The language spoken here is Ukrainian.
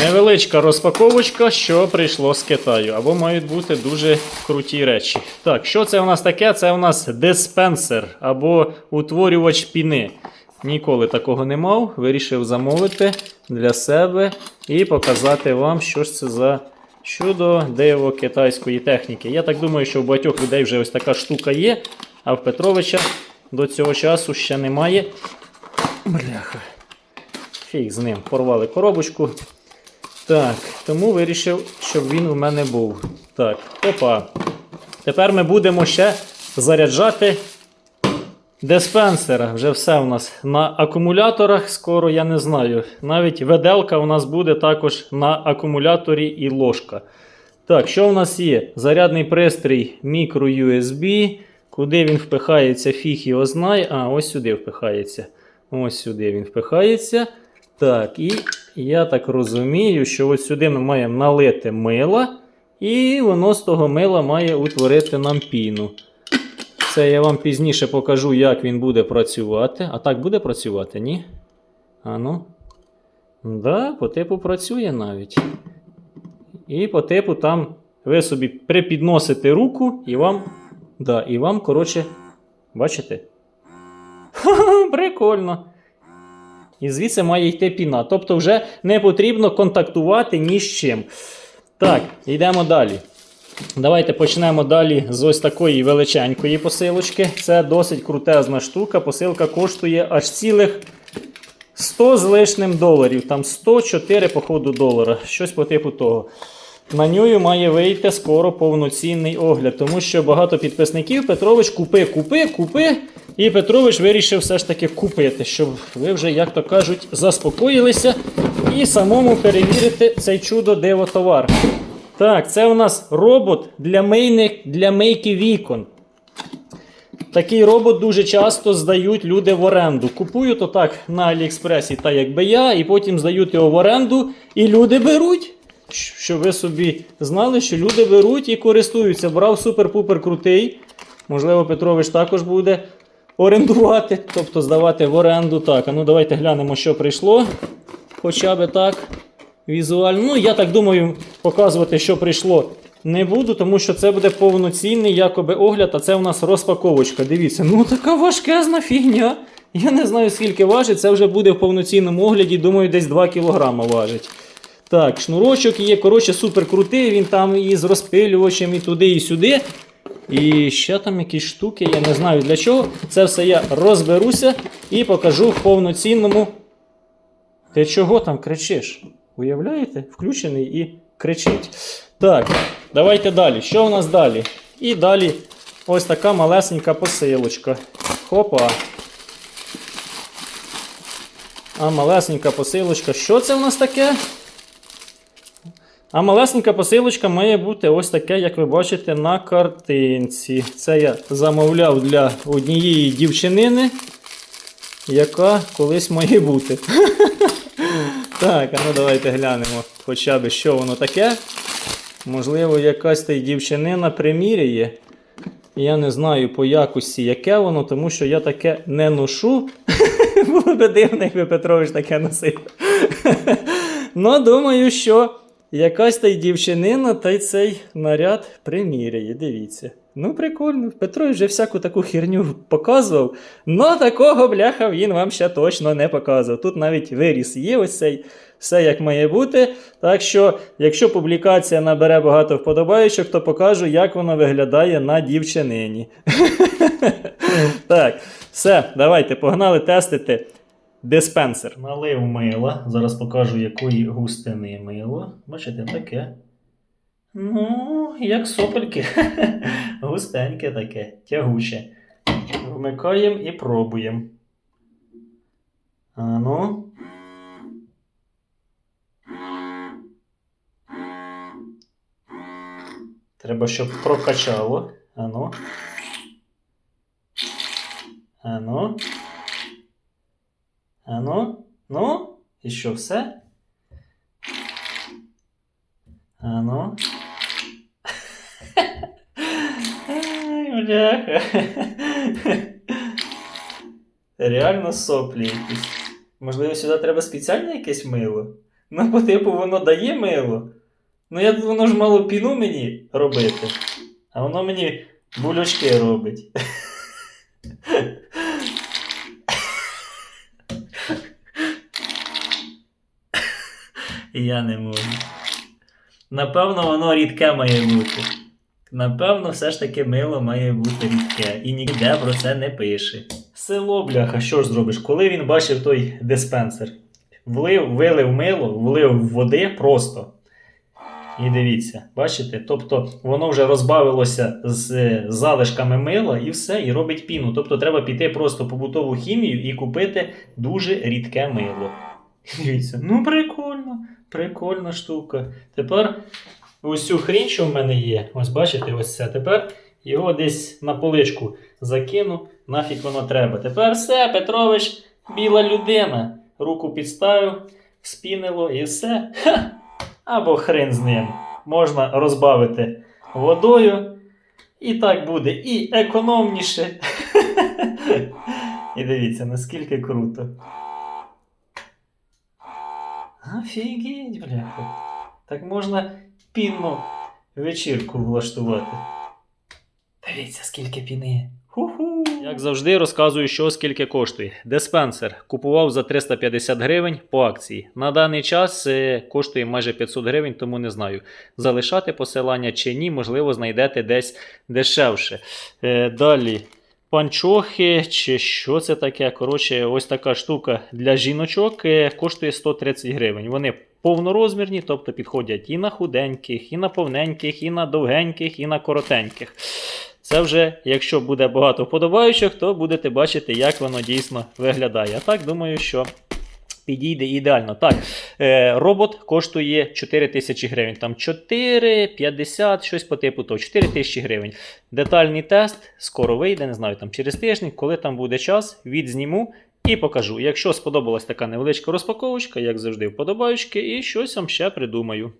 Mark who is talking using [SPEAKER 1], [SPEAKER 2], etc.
[SPEAKER 1] Невеличка розпаковочка, що прийшло з Китаю, або мають бути дуже круті речі. Так, що це у нас таке? Це у нас диспенсер або утворювач піни. Ніколи такого не мав. Вирішив замовити для себе і показати вам, що ж це за чудо диво китайської техніки. Я так думаю, що у багатьох людей вже ось така штука є, а в Петровича до цього часу ще немає. Бляха. Фіг з ним. Порвали коробочку. Так, тому вирішив, щоб він у мене був. Так, опа. Тепер ми будемо ще заряджати диспенсера. Вже все у нас на акумуляторах. Скоро я не знаю. Навіть веделка у нас буде також на акумуляторі і ложка. Так, що у нас є? Зарядний пристрій microUSB. Куди він впихається, фіг його знає. А, ось сюди впихається. Ось сюди він впихається. Так, і я так розумію, що ось сюди ми маємо налити мила, і воно з того мила має утворити нам піну. Це я вам пізніше покажу, як він буде працювати. А так буде працювати, ні? А ну. Да, по типу працює навіть. І по типу там ви собі припідносите руку і вам. Да, і вам, коротше, бачите? Ха-ха, прикольно. І звідси має йти піна. Тобто вже не потрібно контактувати ні з чим. Так, йдемо далі. Давайте почнемо далі з ось такої величенької посилочки. Це досить крутезна штука. Посилка коштує аж цілих 100 з лишним доларів. Там 104, походу, долара. Щось по типу того. На нього має вийти скоро повноцінний огляд, тому що багато підписників Петрович купи, купи, купи. І Петрович вирішив все ж таки купити, щоб ви вже, як то кажуть, заспокоїлися і самому перевірити цей чудо диво товар. Так, це у нас робот для мийних, для мийки вікон. Такий робот дуже часто здають люди в оренду. Купують отак на Аліекспресі, так якби я, і потім здають його в оренду, і люди беруть. Щоб ви собі знали, що люди беруть і користуються. Брав супер-пупер крутий. Можливо, Петрович також буде орендувати, тобто здавати в оренду. Так, а ну давайте глянемо, що прийшло. Хоча би так. Візуально. Ну, я так думаю, показувати, що прийшло, не буду, тому що це буде повноцінний якоби огляд, а це у нас розпаковочка. Дивіться, ну така важкезна фігня. Я не знаю, скільки важить, це вже буде в повноцінному огляді, думаю, десь 2 кг важить. Так, шнурочок є, коротше, супер крутий, він там і з розпилювачем, і туди, і сюди. І ще там якісь штуки, я не знаю для чого. Це все я розберуся і покажу в повноцінному. Ти чого там кричиш? Уявляєте? Включений і кричить. Так, давайте далі. Що у нас далі? І далі ось така малесенька посилочка. Хопа. А малесенька посилочка. Що це у нас таке? А малесенька посилочка має бути ось таке, як ви бачите, на картинці. Це я замовляв для однієї дівчинини, яка колись має бути. Так, а ну давайте глянемо хоча б, що воно таке. Можливо, якась та дівчинина приміряє. Я не знаю по якості, яке воно, тому що я таке не ношу. Було би дивно, якби Петрович таке носив. Ну, думаю, що якась та й дівчинина та й цей наряд приміряє. Дивіться. Ну, прикольно. Петрович вже всяку таку херню показував. Но такого бляха він вам ще точно не показував. Тут навіть виріс є ось цей. Все як має бути. Так що, якщо публікація набере багато вподобаючих, то покажу, як воно виглядає на дівчинині. Так, все, давайте погнали тестити диспенсер. Налив мила. Зараз покажу, якої густини мило. Бачите, таке. Ну, як сопельки. Густеньке таке, тягуче. Вмикаємо і пробуємо. А ну. Треба, щоб прокачало. Ану. Ану. Ану. Ну. І що все? Ану. Ай, бляха. Реально соплі якісь. Можливо, сюди треба спеціальне якесь мило. Ну, по типу, воно дає мило. Ну, я, воно ж мало піну мені робити. А воно мені булючки робить. Я не можу. Напевно, воно рідке має бути. Напевно, все ж таки мило має бути рідке. І ніде про це не пише. Село, бляха, що ж зробиш? Коли він бачив той диспенсер, влив, вилив мило, влив води просто. І дивіться, бачите? Тобто воно вже розбавилося з е, залишками мила і все, і робить піну. Тобто треба піти просто побутову хімію і купити дуже рідке мило. Дивіться, ну прикольно, прикольна штука. Тепер ось цю хрінь, що в мене є, ось бачите, ось це. Тепер його десь на поличку закину, нафіг воно треба. Тепер все, Петрович, біла людина. Руку підставив, спінило і все. Ха! Або хрен з ним. Можна розбавити водою. І так буде і економніше. І дивіться, наскільки круто. Офігеть, бляха. Так можна пінну вечірку влаштувати. Дивіться, скільки піни. Ху-ху. Як завжди, розказую, що скільки коштує. Диспенсер купував за 350 гривень по акції. На даний час е, коштує майже 500 гривень, тому не знаю. Залишати посилання чи ні, можливо, знайдете десь дешевше. Е, далі. Панчохи, чи що це таке? Коротше, ось така штука для жіночок е, коштує 130 гривень. Вони повнорозмірні, тобто підходять і на худеньких, і на повненьких, і на довгеньких, і на коротеньких. Це вже, якщо буде багато вподобаючих, то будете бачити, як воно дійсно виглядає. А так, думаю, що підійде ідеально. Так, е, робот коштує 4 тисячі гривень. Там 4, 50, щось по типу того, 4 тисячі гривень. Детальний тест скоро вийде, не знаю, там через тиждень, коли там буде час, відзніму. І покажу. Якщо сподобалась така невеличка розпаковочка, як завжди, вподобаючки, і щось вам ще придумаю.